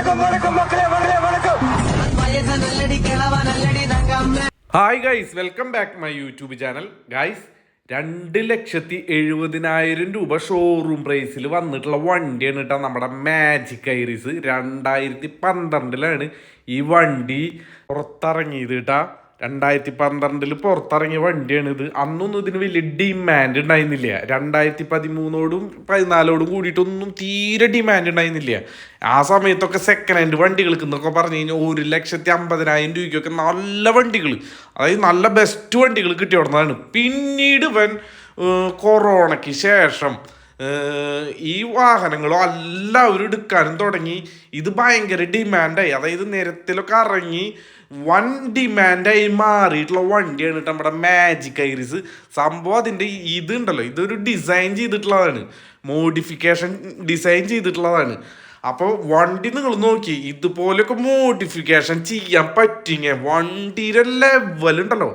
வணக்கம் வணக்கம் மக்களே மக்களே வணக்கம் வயசு நல்லடி கிழவ நல்லடி தங்கம் hi guys welcome back my YouTube channel guys രണ്ട് ലക്ഷത്തി എഴുപതിനായിരം രൂപ ഷോറൂം പ്രൈസിൽ വന്നിട്ടുള്ള വണ്ടിയാണ് കേട്ടോ നമ്മുടെ മാജിക് ഐറിസ് രണ്ടായിരത്തി പന്ത്രണ്ടിലാണ് ഈ വണ്ടി പുറത്തിറങ്ങിയത് കേട്ടാ രണ്ടായിരത്തി പന്ത്രണ്ടിൽ പുറത്തിറങ്ങിയ വണ്ടിയാണിത്. അന്നൊന്നും ഇതിന് വലിയ ഡിമാൻഡ് ഉണ്ടായിരുന്നില്ല. രണ്ടായിരത്തി പതിമൂന്നോടും പതിനാലോടും കൂടിയിട്ടൊന്നും തീരെ ഡിമാൻഡ് ഉണ്ടായിരുന്നില്ല. ആ സമയത്തൊക്കെ സെക്കൻഡ് ഹാൻഡ് വണ്ടികൾക്ക് എന്നൊക്കെ പറഞ്ഞു കഴിഞ്ഞാൽ ഒരു ലക്ഷത്തി അമ്പതിനായിരം രൂപയ്ക്കൊക്കെ നല്ല വണ്ടികൾ അതായത് നല്ല ബെസ്റ്റ് വണ്ടികൾ കിട്ടി കൊടുത്തതാണ് പിന്നീട് വൻ കൊറോണയ്ക്ക് ശേഷം ഈ വാഹനങ്ങളും എല്ലാവരും എടുക്കാനും തുടങ്ങി. ഇത് ഭയങ്കര ഡിമാൻഡായി അതായത് നിരത്തിലൊക്കെ ഇറങ്ങി വൺ ഡിമാൻഡായി മാറിയിട്ടുള്ള വണ്ടിയാണ് കേട്ടോ നമ്മുടെ മാജിക് ഐറിസ് സംഭവം അതിന്റെ ഇതുണ്ടല്ലോ ഇതൊരു ഡിസൈൻ ചെയ്തിട്ടുള്ളതാണ്. മോഡിഫിക്കേഷൻ ഡിസൈൻ ചെയ്തിട്ടുള്ളതാണ്. അപ്പോൾ വണ്ടി നിങ്ങൾ നോക്കി. ഇതുപോലെയൊക്കെ മോഡിഫിക്കേഷൻ ചെയ്യാൻ പറ്റിങ്ങ വണ്ടിയുടെ ലെവലുണ്ടല്ലോ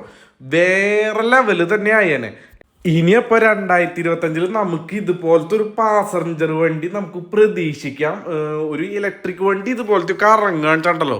വേറെ ലെവൽ തന്നെ ആയേനെ. ഇനിയപ്പോൾ രണ്ടായിരത്തി ഇരുപത്തഞ്ചിൽ നമുക്ക് ഇതുപോലത്തെ ഒരു പാസഞ്ചർ വണ്ടി നമുക്ക് പ്രതീക്ഷിക്കാം. ഒരു ഇലക്ട്രിക് വണ്ടി ഇതുപോലത്തെ ഒക്കെ ഇറങ്ങാണ്ടല്ലോ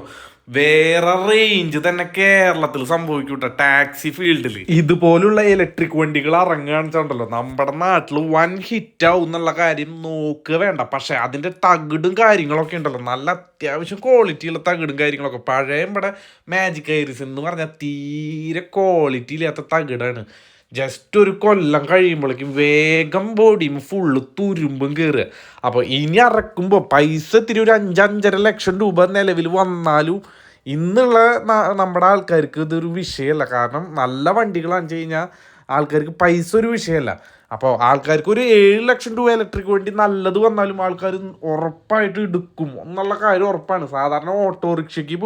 വേറെ റേഞ്ച് തന്നെ കേരളത്തിൽ സംഭവിക്കൂട്ട ടാക്സി ഫീൽഡിൽ ഇതുപോലുള്ള ഇലക്ട്രിക് വണ്ടികൾ ഇറങ്ങുകയാണെന്നുണ്ടല്ലോ നമ്മുടെ നാട്ടിൽ വൻ ഹിറ്റ് ആവും എന്നുള്ള കാര്യം നോക്കുക വേണ്ട. പക്ഷെ അതിന്റെ തകിടും കാര്യങ്ങളൊക്കെ ഉണ്ടല്ലോ. നല്ല അത്യാവശ്യം ക്വാളിറ്റിയുള്ള തകിടും കാര്യങ്ങളൊക്കെ. പഴയ ഇവിടെ മാജിക് ഐറിസ് എന്ന് പറഞ്ഞാൽ തീരെ ക്വാളിറ്റി ഇല്ലാത്ത തകിടാണ്. ജസ്റ്റ് ഒരു കൊല്ലം കഴിയുമ്പോഴേക്കും വേഗം ബോഡിയും ഫുള്ള് തുരുമ്പും കയറുക അപ്പോൾ ഇനി അറക്കുമ്പോൾ പൈസ ഇത്തിരി ഒരു അഞ്ചഞ്ചര ലക്ഷം രൂപ നിലവിൽ വന്നാലും ഇന്നുള്ള നമ്മുടെ ആൾക്കാർക്ക് ഇതൊരു വിഷയമല്ല കാരണം നല്ല വണ്ടികളാണെന്ന് വെച്ച് കഴിഞ്ഞാൽ ആൾക്കാർക്ക് പൈസ ഒരു വിഷയമല്ല അപ്പോൾ ആൾക്കാർക്ക് ഒരു ഏഴ് ലക്ഷം രൂപ ഇലക്ട്രിക് വണ്ടി നല്ലത് വന്നാലും ആൾക്കാർ ഉറപ്പായിട്ട് എടുക്കും. എന്നുള്ള കാര്യം ഉറപ്പാണ്. സാധാരണ ഓട്ടോറിക്ഷയ്ക്ക്